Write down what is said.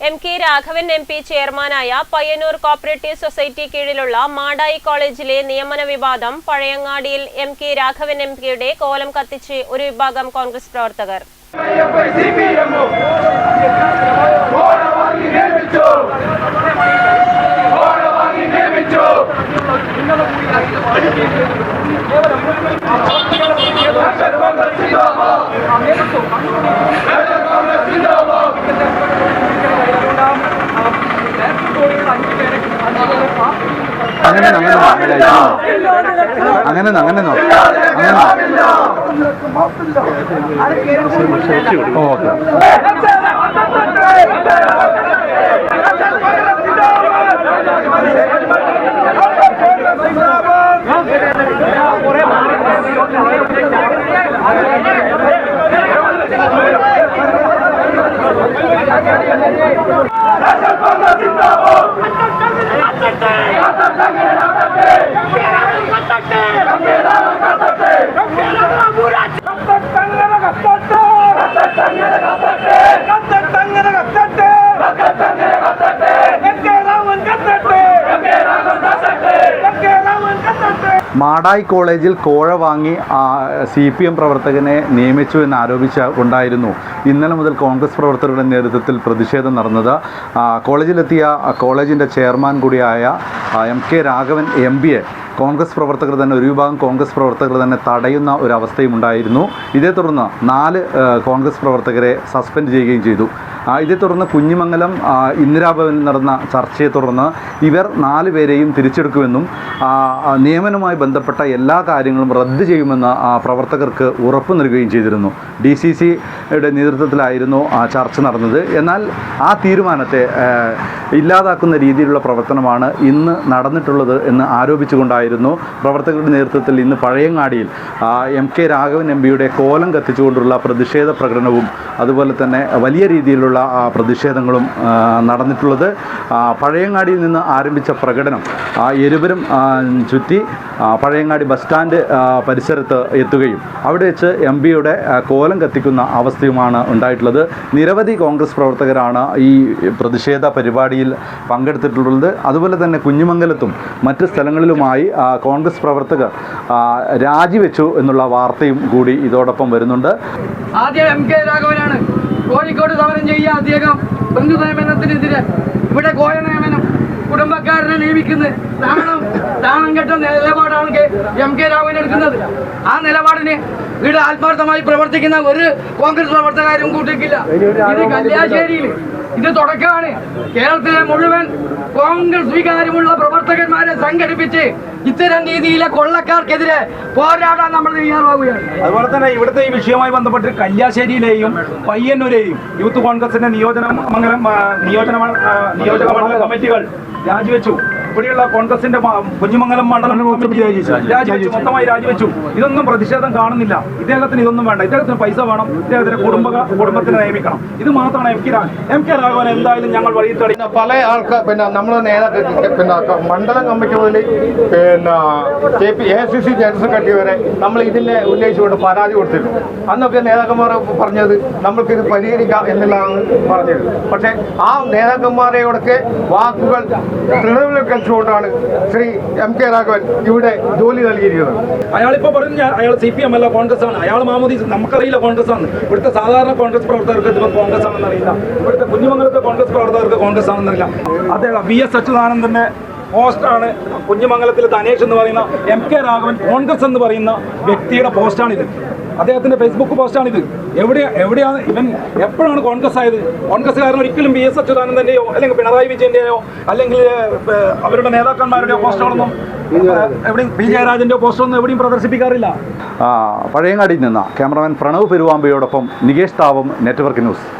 M K Raghavan M P ചെയർമാനായ Payyanur cooperative society കീഴിലുള്ള മാടായി കോളേജിലെ നിയമന വിവാദം പഴയങ്ങാടിയിൽ എം കെ രാഘവൻ എം പിയുടെ കോലം കത്തിച്ച് ഒരു വിഭാഗം കോൺഗ്രസ് പ്രവർത്തകർ. അങ്ങനെ അങ്ങനെ അങ്ങനെ അങ്ങനെ അങ്ങനെ ഓക്കെ. জিন্দাবাদ മാടായി കോളേജിൽ കോഴ വാങ്ങി സി പി എം പ്രവർത്തകനെ നിയമിച്ചു എന്ന് ആരോപിച്ച ഉണ്ടായിരുന്നു. ഇന്നലെ മുതൽ കോൺഗ്രസ് പ്രവർത്തകരുടെ നേതൃത്വത്തിൽ പ്രതിഷേധം നടന്നത്. കോളേജിലെത്തിയ കോളേജിന്റെ ചെയർമാൻ കൂടിയായ M K Raghavan M Congress പ്രവർത്തകർ തന്നെ ഒരു വിഭാഗം കോൺഗ്രസ് പ്രവർത്തകർ തന്നെ തടയുന്ന ഒരു ഉണ്ടായിരുന്നു. ഇതേ തുടർന്ന് നാല് കോൺഗ്രസ് പ്രവർത്തകരെ സസ്പെൻഡ് ചെയ്യുകയും ചെയ്തു. ഇതേ തുടർന്ന് കുഞ്ഞിമംഗലം ഇന്ദിരാഭവനിൽ നടന്ന ചർച്ചയെ തുടർന്ന് ഇവർ നാല് പേരെയും തിരിച്ചെടുക്കുമെന്നും നിയമനവുമായി ബന്ധപ്പെട്ട എല്ലാ കാര്യങ്ങളും റദ്ദ് ചെയ്യുമെന്ന് പ്രവർത്തകർക്ക് ഉറപ്പ് നൽകുകയും ചെയ്തിരുന്നു. ഡി സി സിയുടെ നേതൃത്വത്തിലായിരുന്നു ആ ചർച്ച നടന്നത്. എന്നാൽ ആ തീരുമാനത്തെ ഇല്ലാതാക്കുന്ന രീതിയിലുള്ള പ്രവർത്തനമാണ് ഇന്ന് നടന്നിട്ടുള്ളത് എന്ന് ആരോപിച്ചുകൊണ്ടായിരുന്നു പ്രവർത്തകരുടെ നേതൃത്വത്തിൽ ഇന്ന് പഴയങ്ങാടിയിൽ എം കെ രാഘവൻ എം പിയുടെ കോലം കത്തിച്ചുകൊണ്ടുള്ള പ്രതിഷേധ പ്രകടനവും അതുപോലെ തന്നെ വലിയ രീതിയിലുള്ള പ്രതിഷേധങ്ങളും നടന്നിട്ടുള്ളത് പഴയങ്ങാടിയിൽ നിന്ന് ആരംഭിച്ച പ്രകടനം എരുവരും ചുറ്റി പഴയങ്ങാടി ബസ് സ്റ്റാൻഡ് പരിസരത്ത് എത്തുകയും അവിടെ വെച്ച് എം പിയുടെ കോലം കത്തിക്കുന്ന അവസ്ഥയുമാണ് ഉണ്ടായിട്ടുള്ളത്. നിരവധി കോൺഗ്രസ് പ്രവർത്തകരാണ് ഈ പ്രതിഷേധ പരിപാടിയിൽ പങ്കെടുത്തിട്ടുള്ളത്. അതുപോലെ തന്നെ കുഞ്ഞുമംഗലത്തും മറ്റ് സ്ഥലങ്ങളിലുമായി കോൺഗ്രസ് പ്രവർത്തകർ രാജിവെച്ചു എന്നുള്ള വാർത്തയും കൂടി ഇതോടൊപ്പം വരുന്നുണ്ട്. ആദ്യം എം കെ രാഘവനാണ് കോഴിക്കോട് സമരം ചെയ്യുക അദ്ദേഹം ബന്ധു നിയമനത്തിനെതിരെ. ഇവിടെ കോയ നിയമനം കുടുംബക്കാരനെ നിയമിക്കുന്നത് നാണം താണം കെട്ട നിലപാടാണ് എം കെ രാഘവൻ എടുക്കുന്നത്. ആ നിലപാടിന് ഇവിടെ ആത്മാർത്ഥമായി പ്രവർത്തിക്കുന്ന ഒരു കോൺഗ്രസ് പ്രവർത്തകരും കൂട്ടിക്കില്ല. ഇത് കല്യാശ്ശേരിയിൽ ഇത് തുടക്കമാണ് കേരളത്തിലെ മുഴുവൻ കോൺഗ്രസ് വികാരമുള്ള പ്രവർത്തകന്മാരെ സംഘടിപ്പിച്ച് ഇത്തരം രീതിയിലെ കൊള്ളക്കാർക്കെതിരെ പോരാടാൻ നമ്മൾ തയ്യാറാവുകയാണ്. അതുപോലെ തന്നെ ഇവിടുത്തെ ഈ വിഷയവുമായി ബന്ധപ്പെട്ട് കല്യാശ്ശേരിയിലെയും പയ്യന്നൂരെയും യൂത്ത് കോൺഗ്രസിന്റെ നിയോജന നിയോജന നിയോജക മണ്ഡല കമ്മിറ്റികൾ രാജിവെച്ചു. ഇവിടെയുള്ള കോൺഗ്രസിന്റെ കുഞ്ഞുമംഗലം മണ്ഡലം രാജിവെച്ചു. മൊത്തമായി രാജിവെച്ചു. ഇതൊന്നും പ്രതിഷേധം കാണുന്നില്ല. ഇദ്ദേഹത്തിന് ഇതൊന്നും വേണ്ട. ഇദ്ദേഹത്തിന് പൈസ വേണം. ഇദ്ദേഹത്തിന്റെ കുടുംബ കുടുംബത്തിനെ നിയമിക്കണം. ഇത് മാത്രമാണ് M K Raghavan M K Raghavan എന്തായാലും ഞങ്ങൾ വഴി തടി പല ആൾക്കാർ പിന്നെ നമ്മൾ നേതാക്കൾ പിന്നെ മണ്ഡലം കമ്മിറ്റി മുതൽ പിന്നെ K P A C C general secretary വരെ നമ്മൾ ഇതിനെ ഉന്നയിച്ചുകൊണ്ട് പരാതി കൊടുത്തിരുന്നു. അന്നൊക്കെ നേതാക്കന്മാർ പറഞ്ഞത് നമ്മൾക്കിത് പരിഹരിക്കാം എന്നുള്ളതാണ് പറഞ്ഞത്. പക്ഷെ ആ നേതാക്കന്മാരെയോടൊക്കെ വാക്കുകൾ തൃണവൽക്കരിച്ചുകൊണ്ടാണ് ശ്രീ എം കെ രാഘവൻ ഇവിടെ ജോലി നൽകിയിരിക്കുന്നത്. അയാളിപ്പോ പറഞ്ഞു അയാൾ സി പി എം അല്ല കോൺഗ്രസ് ആണ് അയാൾ മാമോദി നമുക്കറിയില്ല കോൺഗ്രസ് ആണ് ഇവിടുത്തെ സാധാരണ കോൺഗ്രസ് പ്രവർത്തകർക്ക് ഇതിപ്പോ കോൺഗ്രസ് ആണെന്നറിയില്ല ഇവിടുത്തെ കുഞ്ഞുമംഗലത്തെ കോൺഗ്രസ് പ്രവർത്തകർക്ക് കോൺഗ്രസ് ആണെന്നറിയില്ല അദ്ദേഹം വി എസ് അച്യുതാനന്ദന്റെ ആണ് കുഞ്ഞുമംഗലത്തിലെ തനേഷ് എന്ന് പറയുന്ന എം കെ രാഘവൻ കോൺഗ്രസ് എന്ന് പറയുന്ന വ്യക്തിയുടെ പോസ്റ്റാണിത്. അദ്ദേഹത്തിന്റെ ഫേസ്ബുക്ക് പോസ്റ്റാണിത് എവിടെ എവിടെയാണ് ഇവൻ എപ്പോഴാണ് കോൺഗ്രസ് ആയത്? കോൺഗ്രസ്സുകാരൻ ഒരിക്കലും ബി എസ് അച്യുതാനന്ദന്റെയോ അല്ലെങ്കിൽ പിണറായി വിജയന്റെയോ അല്ലെങ്കിൽ അവരുടെ നേതാക്കന്മാരുടെയോ പോസ്റ്റുകളൊന്നും എവിടെയും പ്രദർശിപ്പിക്കാറില്ല. പഴയങ്ങാടിയിൽ നിന്ന് ക്യാമറമാൻ പ്രണവ് പെരുവാമ്പയോടൊപ്പം നികേഷ് താവം നെറ്റ്വർക്ക് ന്യൂസ്.